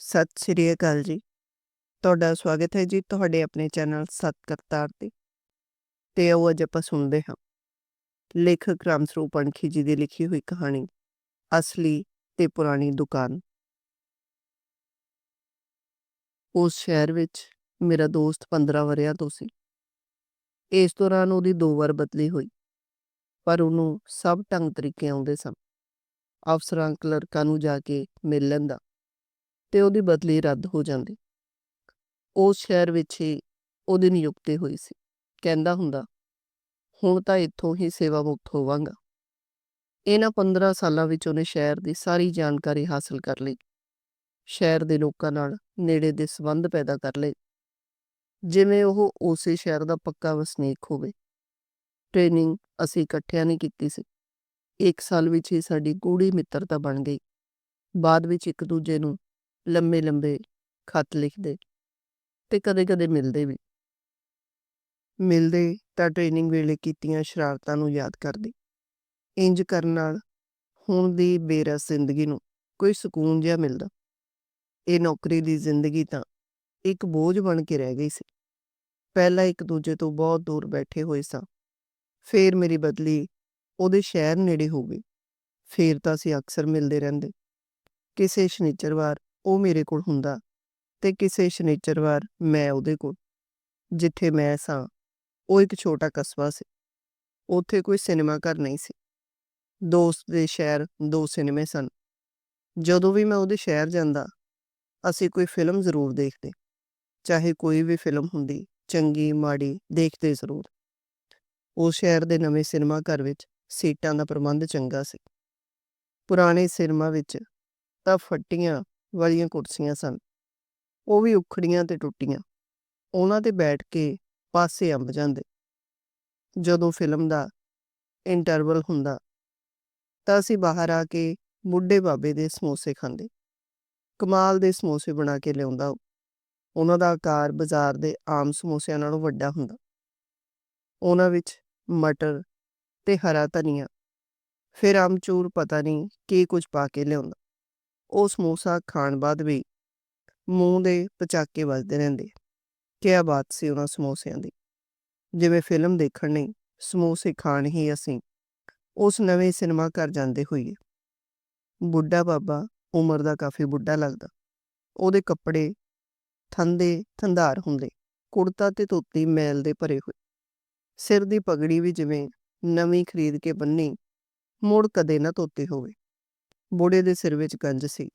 ਸਤਿ ਸ਼੍ਰੀ ਅਕਾਲ ਜੀ। ਤੁਹਾਡਾ ਸਵਾਗਤ ਹੈ ਜੀ ਤੁਹਾਡੇ ਆਪਣੇ ਚੈਨਲ ਸਤ ਕਰਤਾਰ ਤੇ। ਤੇ ਉਹ ਅੱਜ ਆਪਾਂ ਸੁਣਦੇ ਹਾਂ। ਲੇਖਕ ਰਾਮ ਸਰੂਪ ਅਣਖੀ ਜੀ ਦੀ ਲਿਖੀ ਹੋਈ ਕਹਾਣੀ, ਅਸਲੀ ਤੇ ਪੁਰਾਣੀ ਦੁਕਾਨ। ਉਸ ਸ਼ਹਿਰ ਵਿੱਚ ਮੇਰਾ ਦੋਸਤ 15 ਵਰਿਆਂ ਤੋਂ ਸੀ। ਇਸ ਦੌਰਾਨ ਉਹਦੀ ਦੋ ਵਾਰ ਬਦਲੀ ਹੋਈ। ਪਰ ਉਹਨੂੰ ਸਭ ਢੰਗ ਤਰੀਕੇ ਆਉਂਦੇ ਸਨ। ਅਫਸਰਾਂ, ਕਲਰਕਾਂ ਨੂੰ ਜਾ ਕੇ ਮਿਲਣ ਦਾ ਤੇ ਉਹਦੀ ਬਦਲੀ ਰੱਦ ਹੋ ਜਾਂਦੀ। ਉਸ ਸ਼ਹਿਰ ਵਿੱਚ ਹੀ ਉਹਦੀ ਨਿਯੁਕਤੀ ਹੋਈ ਸੀ। ਕਹਿੰਦਾ ਹੁੰਦਾ, ਹੁਣ ਤਾਂ ਇੱਥੋਂ ਹੀ ਸੇਵਾ ਮੁਕਤ ਹੋਵਾਂਗਾ। ਇਹਨਾਂ 15 ਸਾਲਾਂ ਵਿੱਚ ਉਹਨੇ ਸ਼ਹਿਰ ਦੀ ਸਾਰੀ ਜਾਣਕਾਰੀ ਹਾਸਲ ਕਰ ਲਈ। ਸ਼ਹਿਰ ਦੇ ਲੋਕਾਂ ਨਾਲ ਨੇੜੇ ਦੇ ਸੰਬੰਧ ਪੈਦਾ ਕਰ ਲਏ। ਜਿਵੇਂ ਉਹ ਉਸੇ ਸ਼ਹਿਰ ਦਾ ਪੱਕਾ ਵਸਨੀਕ ਹੋਵੇ। ਟ੍ਰੇਨਿੰਗ ਅਸੀਂ ਇਕੱਠਿਆਂ ਨਹੀਂ ਕੀਤੀ ਸੀ। ਇੱਕ ਸਾਲ ਵਿੱਚ ਹੀ ਸਾਡੀ ਗੂੜੀ ਮਿੱਤਰਤਾ ਬਣ ਗਈ। ਬਾਅਦ ਵਿੱਚ ਇੱਕ ਦੂਜੇ ਨੂੰ ਲੰਬੇ ਲੰਬੇ ਖਤ ਲਿਖਦੇ ਤੇ ਕਦੇ-ਕਦੇ ਮਿਲਦੇ ਵੀ। ਮਿਲਦੇ ਤਾਂ ਟ੍ਰੇਨਿੰਗ ਵੇਲੇ ਕੀਤੀਆਂ ਸ਼ਰਾਰਤਾਂ ਨੂੰ ਯਾਦ ਕਰਦੇ। ਇੰਜ ਕਰਨ ਨਾਲ ਹੁਣ ਦੀ ਬੇਰਸ ਜ਼ਿੰਦਗੀ ਨੂੰ ਕੋਈ ਸਕੂਨ ਜਿਹਾ ਮਿਲਦਾ। ਇਹ ਨੌਕਰੀ ਦੀ ਜ਼ਿੰਦਗੀ ਤਾਂ ਇੱਕ ਬੋਝ ਬਣ ਕੇ ਰਹਿ ਗਈ ਸੀ। ਪਹਿਲਾਂ ਇੱਕ ਦੂਜੇ ਤੋਂ ਬਹੁਤ ਦੂਰ ਬੈਠੇ ਹੋਏ ਸਾਂ। ਫੇਰ ਮੇਰੀ ਬਦਲੀ ਉਹਦੇ ਸ਼ਹਿਰ ਨੇੜੇ ਹੋ ਗਈ। ਫੇਰ ਤਾਂ ਅਸੀਂ ਅਕਸਰ ਮਿਲਦੇ ਰਹਿੰਦੇ। ਕਿਸੇ ਸ਼ਨੀਚਰਵਾਰ ਉਹ ਮੇਰੇ ਕੋਲ ਹੁੰਦਾ ਤੇ ਕਿਸੇ ਸ਼ਨੀਚਰਵਾਰ ਮੈਂ ਉਹਦੇ ਕੋਲ, ਜਿੱਥੇ ਮੈਂ ਸਾਂ। ਉਹ ਇੱਕ ਛੋਟਾ ਕਸਬਾ ਸੀ। ਉੱਥੇ ਕੋਈ ਸਿਨੇਮਾ ਘਰ ਨਹੀਂ ਸੀ। ਦੋਸਤ ਦੇ ਸ਼ਹਿਰ ਦੋ ਸਿਨੇਮੇ ਸਨ। ਜਦੋਂ ਵੀ ਮੈਂ ਉਹਦੇ ਸ਼ਹਿਰ ਜਾਂਦਾ, ਅਸੀਂ ਕੋਈ ਫਿਲਮ ਜ਼ਰੂਰ ਦੇਖਦੇ। ਚਾਹੇ ਕੋਈ ਵੀ ਫਿਲਮ ਹੁੰਦੀ, ਚੰਗੀ, ਮਾੜੀ, ਦੇਖਦੇ ਜ਼ਰੂਰ। ਉਹ ਸ਼ਹਿਰ ਦੇ ਨਵੇਂ ਸਿਨੇਮਾ ਘਰ ਵਿੱਚ ਸੀਟਾਂ ਦਾ ਪ੍ਰਬੰਧ ਚੰਗਾ ਸੀ। ਪੁਰਾਣੇ ਸਿਨੇਮਾ ਵਿੱਚ ਤਾਂ ਫੱਟੀਆਂ ਵਾਲੀਆਂ ਕੁਰਸੀਆਂ ਸਨ। ਉਹ ਵੀ ਉਖੜੀਆਂ ਤੇ ਟੁੱਟੀਆਂ। ਉਹਨਾਂ ਤੇ ਬੈਠ ਕੇ ਪਾਸੇ ਅੰਬ ਜਾਂਦੇ। ਜਦੋਂ ਫਿਲਮ ਦਾ ਇੰਟਰਵਲ ਹੁੰਦਾ, ਤਾਂ ਅਸੀਂ ਬਾਹਰ ਆ ਕੇ ਮੁੱਢੇ ਬਾਬੇ ਦੇ ਸਮੋਸੇ ਖਾਂਦੇ। ਕਮਾਲ ਦੇ ਸਮੋਸੇ ਬਣਾ ਕੇ ਲਿਆਉਂਦਾ ਉਹ। ਉਹਨਾਂ ਦਾ ਆਕਾਰ ਬਾਜ਼ਾਰ ਦੇ ਆਮ ਸਮੋਸਿਆਂ ਨਾਲੋਂ ਵੱਡਾ ਹੁੰਦਾ। ਉਹਨਾਂ ਵਿੱਚ ਮਟਰ ਤੇ ਹਰਾ ਧਨੀਆ। ਫਿਰ ਆਮਚੂਰ ਪਤਾ ਨਹੀਂ ਕੀ ਕੁਝ ਪਾ ਕੇ ਲਿਆਉਂਦਾ। ਉਹ ਸਮੋਸਾ ਖਾਣ ਬਾਅਦ ਵੀ ਮੂੰਹ ਦੇ ਪਚਾਕੇ ਵੱਜਦੇ ਰਹਿੰਦੇ ਕਿਆ ਬਾਤ ਸੀ ਉਹਨਾਂ ਸਮੋਸਿਆਂ ਦੀ। ਜਿਵੇਂ ਫਿਲਮ ਦੇਖਣ ਨਹੀਂ ਸਮੋਸੇ ਖਾਣ ਹੀ ਅਸੀਂ ਉਸ ਨਵੇਂ ਸਿਨੇਮਾ ਘਰ ਜਾਂਦੇ ਹੋਈਏ। ਬੁੱਢਾ ਬਾਬਾ ਉਮਰ ਦਾ ਕਾਫੀ ਬੁੱਢਾ ਲੱਗਦਾ। ਉਹਦੇ ਕੱਪੜੇ ਥੰਦੇ ਥੰਧਾਰ ਹੁੰਦੇ, ਕੁੜਤਾ ਤੇ ਧੋਤੀ ਮੈਲ ਦੇ ਭਰੇ ਹੋਏ। ਸਿਰ ਦੀ ਪਗੜੀ ਵੀ ਜਿਵੇਂ ਨਵੀਂ ਖਰੀਦ ਕੇ ਬੰਨੀ, ਮੁੜ ਕਦੇ ਨਾ ਧੋਤੀ ਹੋਵੇ। ਬੁੜੇ ਦੇ ਸਿਰ ਵਿੱਚ ਗੰਜ ਸੀ।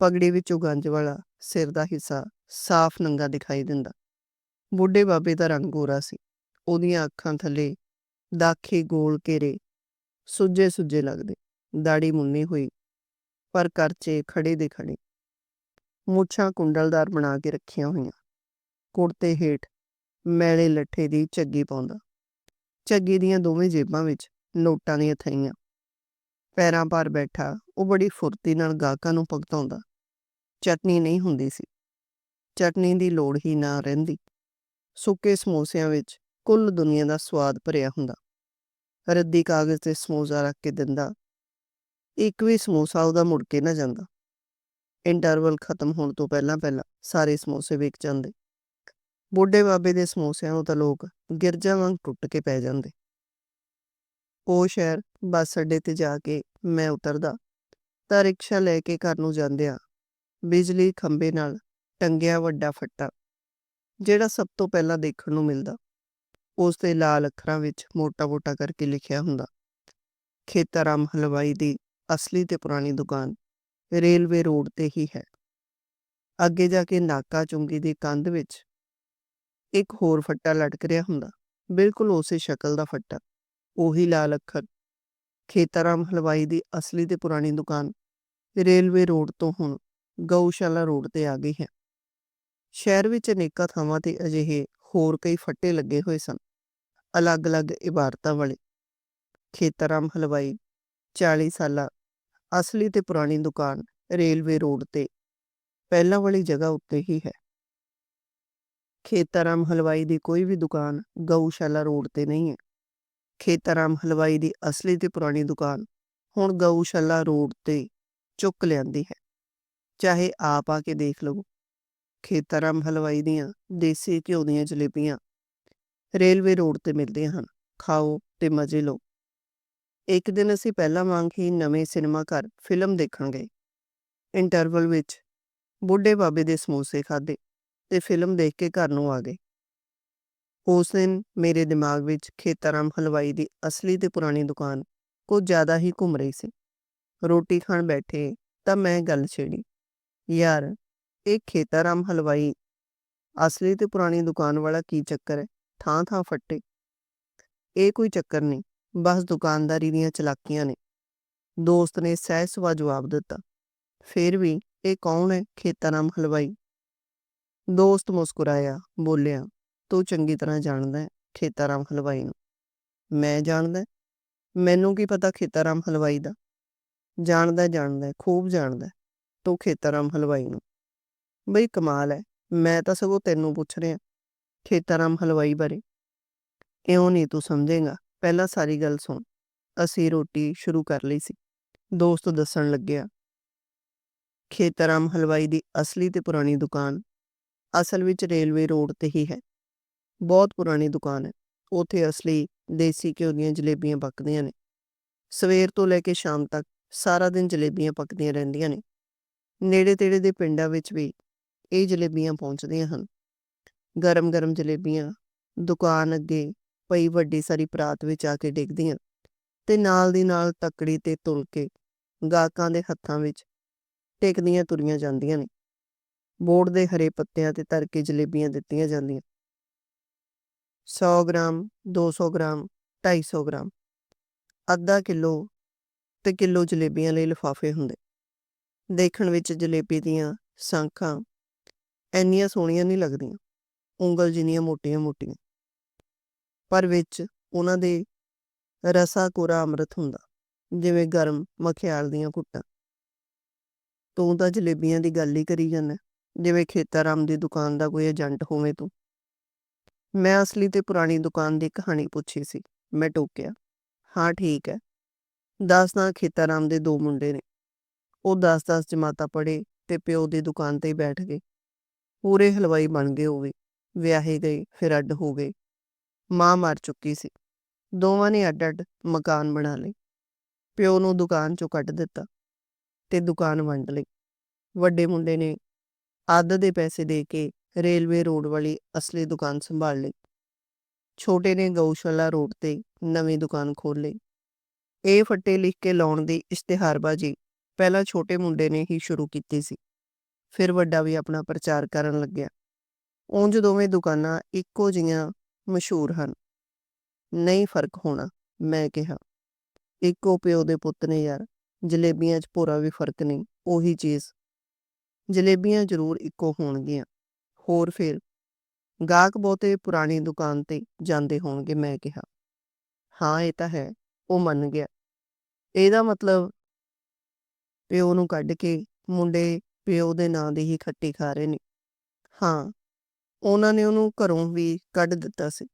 ਪਗੜੀ ਵਿੱਚੋਂ ਗੰਜ ਵਾਲਾ ਸਿਰ ਦਾ ਹਿੱਸਾ ਸਾਫ਼ ਨੰਗਾ ਦਿਖਾਈ ਦਿੰਦਾ। ਬੁੱਢੇ ਬਾਬੇ ਦਾ ਰੰਗ ਗੋਰਾ ਸੀ। ਉਹਦੀਆਂ ਅੱਖਾਂ ਥੱਲੇ ਦਾਖੇ ਗੋਲ ਘੇਰੇ ਸੁੱਜੇ ਸੁੱਜੇ ਲੱਗਦੇ। ਦਾੜੀ ਮੁੰਨੀ ਹੋਈ, ਪਰ ਕਰਚੇ ਖੜੇ ਦੇ ਖੜੇ ਮੁੱਛਾਂ ਕੁੰਡਲਦਾਰ ਬਣਾ ਕੇ ਰੱਖੀਆਂ ਹੋਈਆਂ। ਕੁੜਤੇ ਹੇਠ ਮੈਲੇ ਲੱਠੇ ਦੀ ਝੱਗੀ ਪਾਉਂਦਾ। ਝੱਗੀ ਦੀਆਂ ਦੋਵੇਂ ਜੇਬਾਂ ਵਿੱਚ ਨੋਟਾਂ ਦੀਆਂ ਥਈਆਂ। ਪੈਰਾਂ ਪਰ ਬੈਠਾ, ਉਹ ਬੜੀ ਫੁਰਤੀ ਨਾਲ ਗਾਹਕਾਂ ਨੂੰ ਭਗਤਾਉਂਦਾ। ਚਟਨੀ ਨਹੀਂ ਹੁੰਦੀ ਸੀ। ਚਟਨੀ ਦੀ ਲੋੜ ਹੀ ਨਾ ਰਹਿੰਦੀ। ਸੁੱਕੇ ਸਮੋਸਿਆਂ ਵਿੱਚ ਕੁੱਲ ਦੁਨੀਆ ਦਾ ਸਵਾਦ ਭਰਿਆ ਹੁੰਦਾ। ਰੱਦੀ ਕਾਗਜ਼ ਤੇ ਸਮੋਸਾ ਰੱਖ ਕੇ ਦਿੰਦਾ। ਇੱਕ ਵੀ ਸਮੋਸਾ ਉਹਦਾ ਮੁੜ ਕੇ ਨਾ ਜਾਂਦਾ। ਇੰਟਰਵਲ ਖਤਮ ਹੋਣ ਤੋਂ ਪਹਿਲਾਂ ਪਹਿਲਾਂ ਸਾਰੇ ਸਮੋਸੇ ਵਿਕ ਜਾਂਦੇ। ਬੁੱਢੇ ਬਾਬੇ ਦੇ ਸਮੋਸਿਆਂ ਨੂੰ ਤਾਂ ਲੋਕ ਗਿਰਜਾ ਵਾਂਗ ਟੁੱਟ ਕੇ ਪੈ ਜਾਂਦੇ। ਉਹ ਸ਼ਹਿਰ ਬੱਸ ਅੱਡੇ ਤੇ ਜਾ ਕੇ ਮੈਂ ਉਤਰਦਾ ਤਾਂ ਰਿਕਸ਼ਾ ਲੈ ਕੇ ਘਰ ਨੂੰ ਜਾਂਦਿਆਂ ਬਿਜਲੀ ਖੰਭੇ ਨਾਲ ਟੰਗਿਆ ਵੱਡਾ ਫੱਟਾ, ਜਿਹੜਾ ਸਭ ਤੋਂ ਪਹਿਲਾਂ ਦੇਖਣ ਨੂੰ ਮਿਲਦਾ। ਉਸ ਤੇ ਲਾਲ ਅੱਖਰਾਂ ਵਿੱਚ ਮੋਟਾ-ਮੋਟਾ ਕਰਕੇ ਲਿਖਿਆ ਹੁੰਦਾ ਖੇਤਾਰਾਮ ਹਲਵਾਈ ਦੀ ਅਸਲੀ ਤੇ ਪੁਰਾਣੀ ਦੁਕਾਨ ਰੇਲਵੇ ਰੋਡ ਤੇ ਹੀ ਹੈ। ਅੱਗੇ ਜਾ ਕੇ ਨਾਕਾ ਚੁੰਗੀ ਦੀ ਕੰਧ ਵਿੱਚ ਇੱਕ ਹੋਰ ਫੱਟਾ ਲਟਕ ਰਿਹਾ ਹੁੰਦਾ, ਬਿਲਕੁਲ ਉਸੇ ਸ਼ਕਲ ਦਾ ਫੱਟਾ। ਉਹੀ ਲਾਲ ਅੱਖਰ। ਖੇਤਾਰਾਮ ਹਲਵਾਈ ਦੀ ਅਸਲੀ ਤੇ ਪੁਰਾਣੀ ਦੁਕਾਨ। ਰੇਲਵੇ ਰੋਡ ਤੋਂ ਹੁਣ ਗਊਸ਼ਾਲਾ ਰੋਡ ਤੇ ਆ ਗਈ ਹੈ। ਸ਼ਹਿਰ ਵਿੱਚ ਅਨੇਕਾਂ ਥਾਵਾਂ ਤੇ ਅਜਿਹੇ ਹੋਰ ਕਈ ਫੱਟੇ ਲੱਗੇ ਹੋਏ ਸਨ। ਅਲੱਗ-ਅਲੱਗ ਇਬਾਰਤਾਂ ਵਾਲੇ। ਖੇਤਾਰਾਮ ਹਲਵਾਈ 40 ਸਾਲਾ ਅਸਲੀ ਤੇ ਪੁਰਾਣੀ ਦੁਕਾਨ ਰੇਲਵੇ ਰੋਡ ਤੇ ਪਹਿਲਾਂ ਵਾਲੀ ਜਗ੍ਹਾ ਉੱਤੇ ਹੀ ਹੈ। ਖੇਤਾਰਾਮ ਹਲਵਾਈ ਦੀ ਕੋਈ ਵੀ ਦੁਕਾਨ ਗਊਸ਼ਾਲਾ ਰੋਡ ਤੇ ਨਹੀਂ ਹੈ। ਖੇਤਾਰਾਮ ਹਲਵਾਈ ਦੀ ਅਸਲੀ ਤੇ ਪੁਰਾਣੀ ਦੁਕਾਨ ਹੁਣ ਗਊਸ਼ਾਲਾ ਰੋਡ ਤੇ ਚੁੱਕ ਲਿਆਂਦੀ ਹੈ। ਚਾਹੇ ਆਪ ਆ ਕੇ ਦੇਖ ਲਵੋ। ਖੇਤਾਰਾਮ ਹਲਵਾਈ ਦੀਆਂ ਦੇਸੀ ਘਿਓ ਦੀਆਂ ਜਲੇਬੀਆਂ ਰੇਲਵੇ ਰੋਡ ਤੇ ਮਿਲਦੀਆਂ ਹਨ। ਖਾਓ ਤੇ ਮਜ਼ੇ ਲਓ। ਇੱਕ ਦਿਨ ਅਸੀਂ ਪਹਿਲਾਂ ਵਾਂਗ ਹੀ ਨਵੇਂ ਸਿਨੇਮਾ ਘਰ ਫਿਲਮ ਦੇਖਣ ਗਏ। ਇੰਟਰਵਲ ਵਿੱਚ ਬੁੱਢੇ ਬਾਬੇ ਦੇ ਸਮੋਸੇ ਖਾਦੇ ਤੇ ਫਿਲਮ ਦੇਖ ਕੇ ਘਰ ਨੂੰ ਆ ਗਏ। ਉਸ ਦਿਨ ਮੇਰੇ ਦਿਮਾਗ ਵਿੱਚ ਖੇਤਾਰਾਮ ਹਲਵਾਈ ਦੀ ਅਸਲੀ ਤੇ ਪੁਰਾਣੀ ਦੁਕਾਨ ਕੁਝ ਜ਼ਿਆਦਾ ਹੀ ਘੁੰਮ ਰਹੀ ਸੀ। ਰੋਟੀ ਖਾਣ ਬੈਠੇ ਤਾਂ ਮੈਂ ਗੱਲ ਛੇੜੀ, ਯਾਰ, ਇਹ ਖੇਤਾਰਾਮ ਹਲਵਾਈ ਅਸਲੀ ਤੇ ਪੁਰਾਣੀ ਦੁਕਾਨ ਵਾਲਾ ਕੀ ਚੱਕਰ ਹੈ? ਥਾਂ ਥਾਂ ਫੱਟੇ। ਇਹ ਕੋਈ ਚੱਕਰ ਨਹੀਂ, ਬਸ ਦੁਕਾਨਦਾਰੀ ਦੀਆਂ ਚਲਾਕੀਆਂ ਨੇ। ਦੋਸਤ ਨੇ ਸਹਿਜ ਸੁਭਾਅ ਜਵਾਬ ਦਿੱਤਾ, ਫਿਰ ਵੀ ਇਹ ਕੌਣ ਹੈ ਖੇਤਾਰਾਮ ਹਲਵਾਈ? ਦੋਸਤ ਮੁਸਕਰਾਇਆ, ਬੋਲਿਆ ਤੂੰ ਚੰਗੀ ਤਰ੍ਹਾਂ ਜਾਣਦਾ ਹੈ ਖੇਤਾਰਾਮ ਹਲਵਾਈ ਨੂੰ। ਮੈਂ ਜਾਣਦਾ ਮੈਨੂੰ ਕੀ ਪਤਾ ਖੇਤਾਰਾਮ ਹਲਵਾਈ ਦਾ? ਜਾਣਦਾ ਜਾਣਦਾ ਖੂਬ ਜਾਣਦਾ ਤੂੰ ਖੇਤਾਰਾਮ ਹਲਵਾਈ ਨੂੰ। ਬਈ ਕਮਾਲ ਹੈ, ਮੈਂ ਤਾਂ ਸਗੋਂ ਤੈਨੂੰ ਪੁੱਛ ਰਿਹਾ ਖੇਤਾਰਾਮ ਹਲਵਾਈ ਬਾਰੇ। ਇਉਂ ਨਹੀਂ ਤੂੰ ਸਮਝੇਗਾ, ਪਹਿਲਾਂ ਸਾਰੀ ਗੱਲ ਸੁਣ। ਅਸੀਂ ਰੋਟੀ ਸ਼ੁਰੂ ਕਰ ਲਈ ਸੀ। ਦੋਸਤ ਦੱਸਣ ਲੱਗਿਆ ਖੇਤਾਰਾਮ ਹਲਵਾਈ ਦੀ ਅਸਲੀ ਤੇ ਪੁਰਾਣੀ ਦੁਕਾਨ ਅਸਲ ਵਿੱਚ ਰੇਲਵੇ ਰੋਡ ਤੇ ਹੀ ਹੈ। ਬਹੁਤ ਪੁਰਾਣੀ ਦੁਕਾਨ ਹੈ। ਉਥੇ ਅਸਲੀ ਦੇਸੀ ਘਿਓ ਦੀਆਂ ਜਲੇਬੀਆਂ ਪੱਕਦੀਆਂ ਨੇ। ਸਵੇਰ ਤੋਂ ਲੈ ਕੇ ਸ਼ਾਮ ਤੱਕ ਸਾਰਾ ਦਿਨ ਜਲੇਬੀਆਂ ਪੱਕਦੀਆਂ ਰਹਿੰਦੀਆਂ ਨੇ। ਨੇੜੇ ਤੇੜੇ ਦੇ ਪਿੰਡਾਂ ਵਿੱਚ ਵੀ ਇਹ ਜਲੇਬੀਆਂ ਪਹੁੰਚਦੀਆਂ ਹਨ। ਗਰਮ-ਗਰਮ ਜਲੇਬੀਆਂ ਦੁਕਾਨ ਅੱਗੇ ਪਈ ਵੱਡੀ ਸਾਰੀ ਪਰਾਤ ਵਿੱਚ ਆ ਕੇ ਡਿੱਗਦੀਆਂ ਤੇ ਨਾਲ ਦੀ ਨਾਲ ਤੱਕੜੀ ਤੇ ਤੁਲ ਕੇ ਗਾਹਕਾਂ ਦੇ ਹੱਥਾਂ ਵਿੱਚ ਟਿਕਦੀਆਂ ਤੁਰੀਆਂ ਜਾਂਦੀਆਂ ਨੇ। ਬੋਰਡ ਦੇ ਹਰੇ ਪੱਤਿਆਂ ਤੇ ਤਰ ਕੇ ਜਲੇਬੀਆਂ ਦਿੱਤੀਆਂ ਜਾਂਦੀਆਂ। 100 ਗ੍ਰਾਮ 200 ਗ੍ਰਾਮ 250 ਗ੍ਰਾਮ। ਅੱਧਾ ਕਿਲੋ ਤੇ ਕਿਲੋ ਜਲੇਬੀਆਂ ਲਈ ਲਿਫਾਫੇ ਹੁੰਦੇ। ਦੇਖਣ ਵਿੱਚ ਜਲੇਬੀ ਦੀਆਂ ਸਾਂਖਾਂ ਐਨੀਆਂ ਸੋਹਣੀਆਂ ਨਹੀਂ ਲੱਗਦੀਆਂ। ਉਂਗਲ ਜਿੰਨੀਆਂ ਮੋਟੀਆਂ-ਮੋਟੀਆਂ ਪਰ ਵਿੱਚ ਉਹਨਾਂ ਦੇ ਰਸਾ ਕੋਰਾ ਅੰਮ੍ਰਿਤ ਹੁੰਦਾ, ਜਿਵੇਂ ਗਰਮ ਮਖਿਆਲ ਦੀਆਂ ਘੁੱਟਾਂ। ਤੂੰ ਤਾਂ ਜਲੇਬੀਆਂ ਦੀ ਗੱਲ ਹੀ ਕਰੀ ਜਾਂਦਾ ਜਿਵੇਂ ਖੇਤਾਰਾਮ ਦੀ ਦੁਕਾਨ ਦਾ ਕੋਈ ਏਜੰਟ ਹੋਵੇ ਤੂੰ। ਮੈਂ ਅਸਲੀ ਤੇ ਪੁਰਾਣੀ ਦੁਕਾਨ ਦੀ ਕਹਾਣੀ ਪੁੱਛੀ ਸੀ। ਮੈਂ ਟੋਕਿਆ, ਹਾਂ, ਠੀਕ ਹੈ। ਦਸਨਾ ਖੇਤਾਰਾਮ ਦੇ ਦੋ ਮੁੰਡੇ ਨੇ। ਉਹ 10-10 ਜਮਾਤਾਂ ਪੜ੍ਹੇ ਤੇ ਪਿਓ ਦੀ ਦੁਕਾਨ ਤੇ ਹੀ ਬੈਠ ਗਏ। ਪੂਰੇ ਹਲਵਾਈ ਬਣ ਗਏ ਹੋਵੇ ਵਿਆਹੇ ਗਏ, ਫਿਰ ਅੱਡ ਹੋ ਗਏ। ਮਾਂ ਮਰ ਚੁੱਕੀ ਸੀ। ਦੋਵਾਂ ਨੇ ਅੱਡ-ਅੱਡ ਮਕਾਨ ਬਣਾ ਲਏ। ਪਿਓ ਨੂੰ ਦੁਕਾਨ ਚੋਂ ਕੱਢ ਦਿੱਤਾ ਤੇ ਦੁਕਾਨ ਵੰਡ ਲਈ। ਵੱਡੇ ਮੁੰਡੇ ਨੇ ਅੱਧ ਦੇ ਪੈਸੇ ਦੇ ਕੇ ਰੇਲਵੇ ਰੋਡ ਵਾਲੀ ਅਸਲੀ ਦੁਕਾਨ ਸੰਭਾਲ ਲਈ। ਛੋਟੇ ਨੇ ਗਊਸ਼ਾਲਾ ਰੋਡ ਤੇ ਨਵੀਂ ਦੁਕਾਨ ਖੋਲ ਲਈ। ਇਹ ਫੱਟੇ ਲਿਖ ਕੇ ਲਾਉਣ ਦੀ ਇਸ਼ਤਿਹਾਰਬਾਜ਼ੀ ਪਹਿਲਾਂ ਛੋਟੇ ਮੁੰਡੇ ਨੇ ਹੀ ਸ਼ੁਰੂ ਕੀਤੀ ਸੀ। ਫਿਰ ਵੱਡਾ ਵੀ ਆਪਣਾ ਪ੍ਰਚਾਰ ਕਰਨ ਲੱਗਿਆ। ਉਂਝ ਦੋਵੇਂ ਦੁਕਾਨਾਂ ਇੱਕੋ ਜੀਆਂ ਮਸ਼ਹੂਰ ਹਨ। ਨਹੀਂ ਫ਼ਰਕ ਹੋਣਾ, ਮੈਂ ਕਿਹਾ। ਇੱਕੋ ਪਿਓ ਦੇ ਪੁੱਤ ਨੇ ਯਾਰ, ਜਲੇਬੀਆਂ 'ਚ ਭੋਰਾ ਵੀ ਫ਼ਰਕ ਨਹੀਂ, ਉਹੀ ਚੀਜ਼। ਜਲੇਬੀਆਂ ਜ਼ਰੂਰ ਇੱਕੋ ਹੋਣਗੀਆਂ। ਹੋਰ ਫਿਰ ਗਾਹਕ ਬਹੁਤੇ ਪੁਰਾਣੀ ਦੁਕਾਨ ਤੇ ਜਾਂਦੇ ਹੋਣਗੇ, ਮੈਂ ਕਿਹਾ। ਹਾਂ, ਇਹ ਤਾਂ ਹੈ, ਉਹ ਮੰਨ ਗਿਆ। ਇਹਦਾ ਮਤਲਬ ਪਿਓ ਨੂੰ ਕੱਢ ਕੇ ਮੁੰਡੇ ਪਿਓ ਦੇ ਨਾਂ ਦੀ ਹੀ ਖੱਟੀ ਖਾ ਰਹੇ ਨੇ। ਹਾਂ, ਉਹਨਾਂ ਨੇ ਉਹਨੂੰ ਘਰੋਂ ਵੀ ਕੱਢ ਦਿੱਤਾ ਸੀ।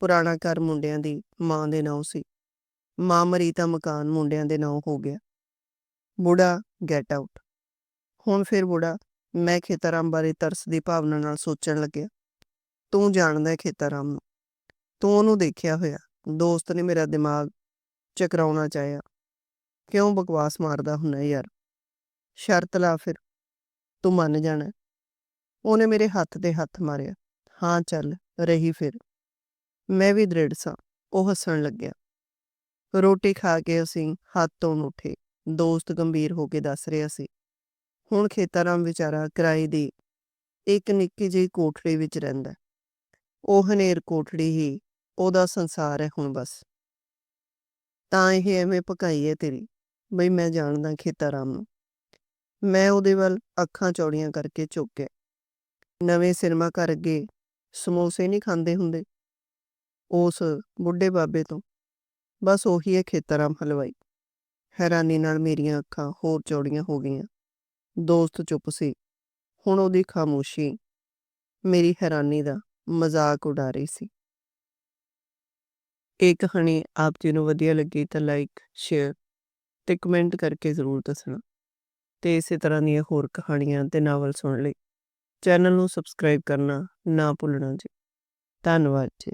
ਪੁਰਾਣਾ ਘਰ ਮੁੰਡਿਆਂ ਦੀ ਮਾਂ ਦੇ ਨਾਂ ਸੀ। ਮਾਂ ਮਰੀ ਤਾਂ ਮਕਾਨ ਮੁੰਡਿਆਂ ਦੇ ਨਾਂ ਹੋ ਗਿਆ। ਬੁੜਾ ਗੈਟ ਆਊਟ ਹੁਣ ਫਿਰ ਬੁੜਾ ਮੈਂ ਖੇਤਾਰਾਮ ਬਾਰੇ ਤਰਸ ਦੀ ਭਾਵਨਾ ਨਾਲ ਸੋਚਣ ਲੱਗਿਆ। ਤੂੰ ਜਾਣਦਾ ਹੈ ਖੇਤਾਰਾਮ ਨੂੰ। ਤੂੰ ਉਹਨੂੰ ਦੇਖਿਆ ਹੋਇਆ। ਦੋਸਤ ਨੇ ਮੇਰਾ ਦਿਮਾਗ ਚਕਰਾਉਣਾ ਚਾਹਿਆ। ਕਿਉਂ ਬਕਵਾਸ ਮਾਰਦਾ ਹੁੰਨਾ ਯਾਰ? ਸ਼ਰਤ ਲਾ ਫਿਰ। ਤੂੰ ਮੰਨ ਜਾਣਾ। ਉਹਨੇ ਮੇਰੇ ਹੱਥ ਤੇ ਹੱਥ ਮਾਰਿਆ। ਹਾਂ ਚੱਲ, ਰਹੀ ਫਿਰ। ਮੈਂ ਵੀ ਦ੍ਰਿੜ ਸਾਂ। ਉਹ ਹੱਸਣ ਲੱਗਿਆ। ਰੋਟੀ ਖਾ ਕੇ ਅਸੀਂ ਹੱਥ ਤੋਂ ਉੱਠੇ। ਦੋਸਤ ਗੰਭੀਰ ਹੋ ਕੇ ਦੱਸ ਰਿਹਾ ਸੀ। ਹੁਣ ਖੇਤਾਰਾਮ ਵਿਚਾਰਾ ਕਿਰਾਏ ਦੀ ਇੱਕ ਨਿੱਕੀ ਜਿਹੀ ਕੋਠੜੀ ਵਿੱਚ ਰਹਿੰਦਾ ਉਹ ਹਨੇਰ ਕੋਠੜੀ ਹੀ ਉਹਦਾ ਸੰਸਾਰ ਹੈ ਹੁਣ ਬਸ। ਤਾਂ ਇਹ ਐਵੇਂ ਪਕਾਈ ਹੈ ਤੇਰੀ, ਬਈ ਮੈਂ ਜਾਣਦਾ ਖੇਤਾਰਾਮ ਨੂੰ। ਮੈਂ ਉਹਦੇ ਵੱਲ ਅੱਖਾਂ ਚੌੜੀਆਂ ਕਰਕੇ ਝੁੱਕ ਗਿਆ ਨਵੇਂ ਸਿਨੇਮਾ ਘਰ ਅੱਗੇ ਸਮੋਸੇ ਨਹੀਂ ਖਾਂਦੇ ਹੁੰਦੇ। ਉਸ ਬੁੱਢੇ ਬਾਬੇ ਤੋਂ ਬਸ ਉਹੀ ਹੈ ਖੇਤਾਰਾਮ ਹਲਵਾਈ। ਹੈਰਾਨੀ ਨਾਲ ਮੇਰੀਆਂ ਅੱਖਾਂ ਹੋਰ ਚੌੜੀਆਂ ਹੋ ਗਈਆਂ। ਦੋਸਤ ਚੁੱਪ ਸੀ। ਹੁਣ ਉਹਦੀ ਖਾਮੋਸ਼ੀ ਮੇਰੀ ਹੈਰਾਨੀ ਦਾ ਮਜ਼ਾਕ ਉਡਾ ਰਹੀ ਸੀ। ਇਹ ਕਹਾਣੀ ਆਪ ਜੀ ਨੂੰ ਵਧੀਆ ਲੱਗੀ ਤਾਂ ਲਾਈਕ ਸ਼ੇਅਰ ਤੇ ਕਮੈਂਟ ਕਰਕੇ ਜ਼ਰੂਰ ਦੱਸਣਾ। ਤੇ ਇਸੇ ਤਰ੍ਹਾਂ ਦੀਆਂ ਹੋਰ ਕਹਾਣੀਆਂ ਤੇ ਨਾਵਲ ਸੁਣਨ ਲਈ ਚੈਨਲ ਨੂੰ ਸਬਸਕ੍ਰਾਈਬ ਕਰਨਾ ਨਾ ਭੁੱਲਣਾ ਜੀ। ਧੰਨਵਾਦ ਜੀ।